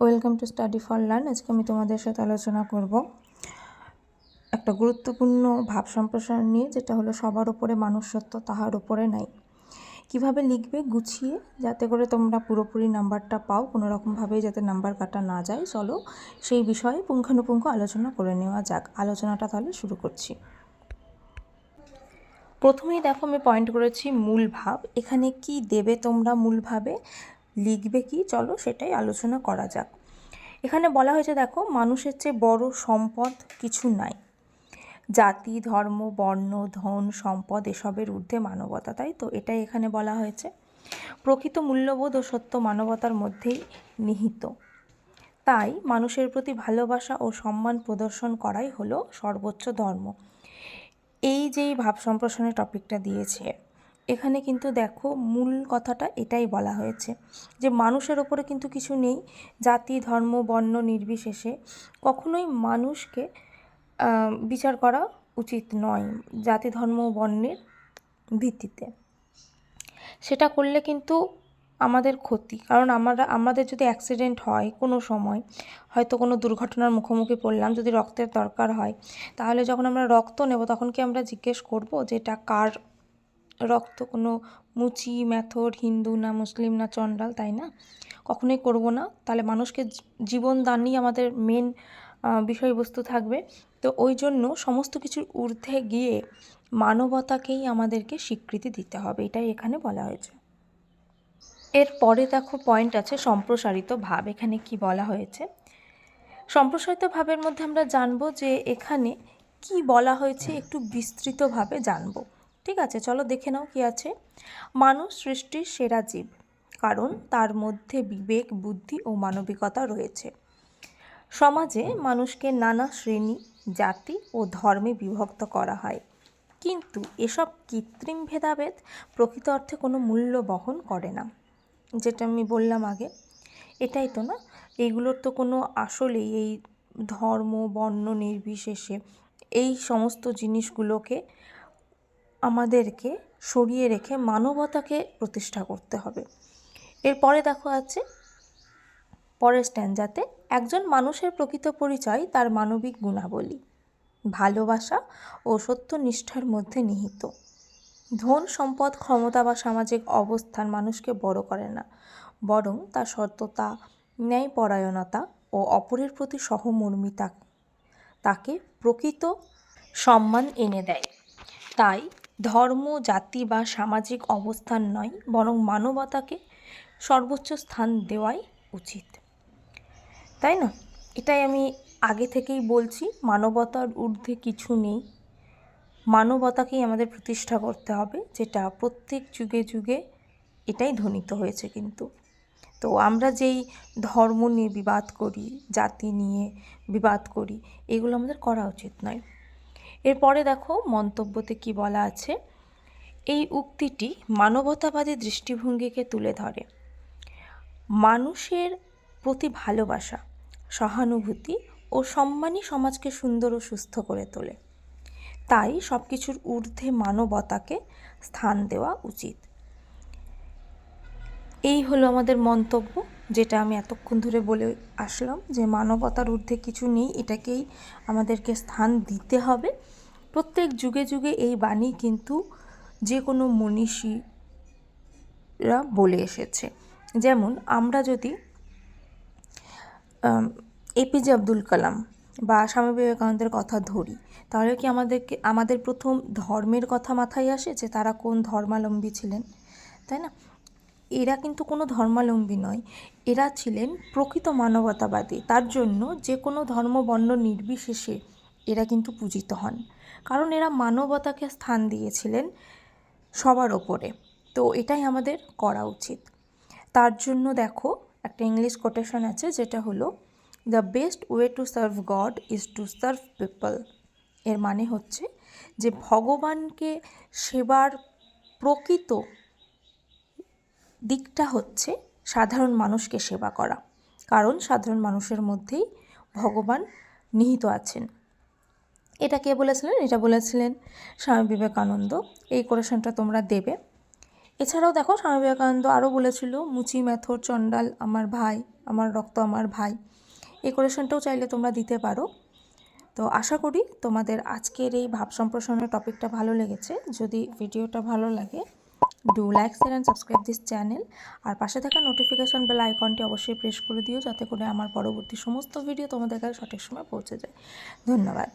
Welcome to study for learn. আজকে আমি তোমাদের সাথে আলোচনা করব একটা গুরুত্বপূর্ণ ভাব সম্প্রসারণ নিয়ে, যেটা হলো সবার উপরে মানুষত্ব, তাহার উপরে নাই। কীভাবে লিখবে, গুছিয়ে, যাতে করে তোমরা পুরোপুরি নাম্বারটা পাও, কোনো রকমভাবেই যাতে নাম্বার কাটা না যায়। চলো সেই বিষয়ে পুঙ্খানুপুঙ্খ আলোচনা করে নেওয়া যাক। আলোচনাটা তাহলে শুরু করছি। প্রথমেই দেখো আমি পয়েন্ট করেছি মূল ভাব। এখানে কি দেবে তোমরা মূল ভাবে? লিখবে কি? চলো সেটাই আলোচনা করা যাক। এখানে বলা হয়েছে, দেখো, মানুষের চেয়ে বড় সম্পদ কিছু নাই। জাতি, ধর্ম, বর্ণ, ধন, সম্পদ এসবের ঊর্ধ্বে মানবতা, তাই তো? এটাই এখানে বলা হয়েছে। প্রকৃত মূল্যবোধ ও সত্য মানবতার মধ্যেই নিহিত। তাই মানুষের প্রতি ভালোবাসা ও সম্মান প্রদর্শন করাই হলো সর্বোচ্চ ধর্ম। এই যেই ভাব সম্প্রসারণের টপিকটা দিয়েছে। এখানে কিন্তু দেখো মূল কথাটা এটাই বলা হয়েছে যে মানুষের ওপরে কিন্তু কিছু নেই, জাতি, ধর্ম, বর্ণ নির্বিশেষে। কখনোই মানুষকে বিচার করা উচিত নয় জাতি, ধর্ম, বর্ণের ভিত্তিতে। সেটা করলে কিন্তু আমাদের ক্ষতি। কারণ আমরা, আমাদের যদি অ্যাক্সিডেন্ট হয় কোনো সময়, হয়তো কোনো দুর্ঘটনার মুখোমুখি পড়লাম, যদি রক্তের দরকার হয়, তাহলে যখন আমরা রক্ত নেব তখন কি আমরা জিজ্ঞেস করব যে এটা কার রক্ত, কোনো মুচি, ম্যাথর, হিন্দু না মুসলিম না চণ্ডাল, তাই না? কখনোই করব না। তাহলে মানুষকে জীবন দানই আমাদের মেন বিষয়বস্তু থাকবে। তো ওই জন্য সমস্ত কিছুর ঊর্ধ্বে গিয়ে মানবতাকেই আমাদেরকে স্বীকৃতি দিতে হবে। এটাই এখানে বলা হয়েছে। এর পরে দেখো পয়েন্ট আছে সম্প্রসারিত ভাব। এখানে কি বলা হয়েছে? সম্প্রসারিত ভাবের মধ্যে আমরা জানব যে এখানে কি বলা হয়েছে, একটু বিস্তৃতভাবে জানব। ঠিক আছে, চলো দেখে নাও কি আছে। মানুষ সৃষ্টির সেরা জীব, কারণ তার মধ্যে বিবেক, বুদ্ধি ও মানবিকতা রয়েছে। সমাজে মানুষকে নানা শ্রেণি, জাতি ও ধর্মে বিভক্ত করা হয়। কিন্তু এসব কৃত্রিম ভেদাভেদ প্রকৃত অর্থে কোনো মূল্য বহন করে না। যেটা আমি বললাম আগে, এটাই তো না? এইগুলোর তো কোনো আসলেই এই ধর্ম, বর্ণ নির্বিশেষে এই সমস্ত জিনিসগুলোকে আমাদেরকে সরিয়ে রেখে মানবতাকে প্রতিষ্ঠা করতে হবে। এরপরে দেখো আছে, পরের স্ট্যান্ডাতে, একজন মানুষের প্রকৃত পরিচয় তার মানবিক গুণাবলী, ভালোবাসা ও সত্যনিষ্ঠার মধ্যে নিহিত। ধন, সম্পদ, ক্ষমতা বা সামাজিক অবস্থান মানুষকে বড় করে না, বরং তার সত্যতা, ন্যায়পরায়ণতা ও অপরের প্রতি সহমর্মিতা, তাকে প্রকৃত সম্মান এনে দেয়। তাই ধর্ম, জাতি বা সামাজিক অবস্থান নয়, বরং মানবতাকে সর্বোচ্চ স্থান দেওয়াই উচিত। তাই না? এটাই আমি আগে থেকেই বলছি, মানবতার ঊর্ধ্বে কিছু নেই। মানবতাকেই আমাদের প্রতিষ্ঠা করতে হবে, যেটা প্রত্যেক যুগে যুগে এটাই ধ্বনিত হয়েছে কিন্তু। তো আমরা যেই ধর্ম নিয়ে বিবাদ করি, জাতি নিয়ে বিবাদ করি, এগুলো আমাদের করা উচিত নয়। এরপরে দেখো মন্তব্যতে কি বলা আছে? এই উক্তিটি মানবতাবাদী দৃষ্টিভঙ্গিকে তুলে ধরে। মানুষের প্রতি ভালোবাসা, সহানুভূতি ও সম্মানই সমাজকে সুন্দর ও সুস্থ করে তোলে। তাই সব কিছুর ঊর্ধ্বে মানবতাকে স্থান দেওয়া উচিত। এই হলো আমাদের মন্তব্য। যেটা আমি এতক্ষণ ধরে বলে আসলাম যে মানবতার ঊর্ধ্বে কিছু নেই, এটাকেই আমাদেরকে স্থান দিতে হবে। প্রত্যেক যুগে যুগে এই বাণী কিন্তু যে কোনো মনীষীরা বলে এসেছে। যেমন আমরা যদি এপিজে আব্দুল কালাম বা স্বামী বিবেকানন্দের কথা ধরি, তাহলে কি আমাদেরকে, আমাদের প্রথম ধর্মের কথা মাথায় আসে যে তারা কোন ধর্মালম্বী ছিলেন? তাই না? এরা কিন্তু কোনো ধর্মালম্বী নয়। এরা ছিলেন প্রকৃত মানবতাবাদী। তার জন্য যে কোনো ধর্ম বর্ণ নির্বিশেষে এরা কিন্তু পূজিত হন। কারণ এরা মানবতাকে স্থান দিয়েছিলেন সবার ওপরে। তো এটাই আমাদের করা উচিত। তার জন্য দেখো, একটা ইংলিশ কোটেশন আছে, যেটা হলো the best way to serve God is to serve people এর মানে হচ্ছে যে ভগবানকে সেবার প্রকৃত দিকটা হচ্ছে সাধারণ মানুষকে সেবা করা। কারণ সাধারণ মানুষের মধ্যেই ভগবান নিহিত আছেন। এটা কে বলেছিলেন? এটা বলেছিলেন স্বামী বিবেকানন্দ। এই কোরেশনটা তোমরা দেবে। এছাড়াও দেখো, স্বামী বিবেকানন্দ আরও বলেছিল, মুচি, মেথর, চণ্ডাল, আমার ভাই, আমার রক্ত, আমার ভাই। এই কোরেশনটাও চাইলে তোমরা দিতে পারো। তো আশা করি তোমাদের আজকের এই ভাব সম্প্রসারণের টপিকটা ভালো লেগেছে। যদি ভিডিওটা ভালো লাগে do like share and subscribe this channel আর পাশে থাকা নোটিফিকেশান বেল আইকনটি অবশ্যই প্রেস করে দিও যাতে করে আমার পরবর্তী সমস্ত ভিডিও তোমাদের কাছে সঠিক সময় পৌঁছে যায়। ধন্যবাদ।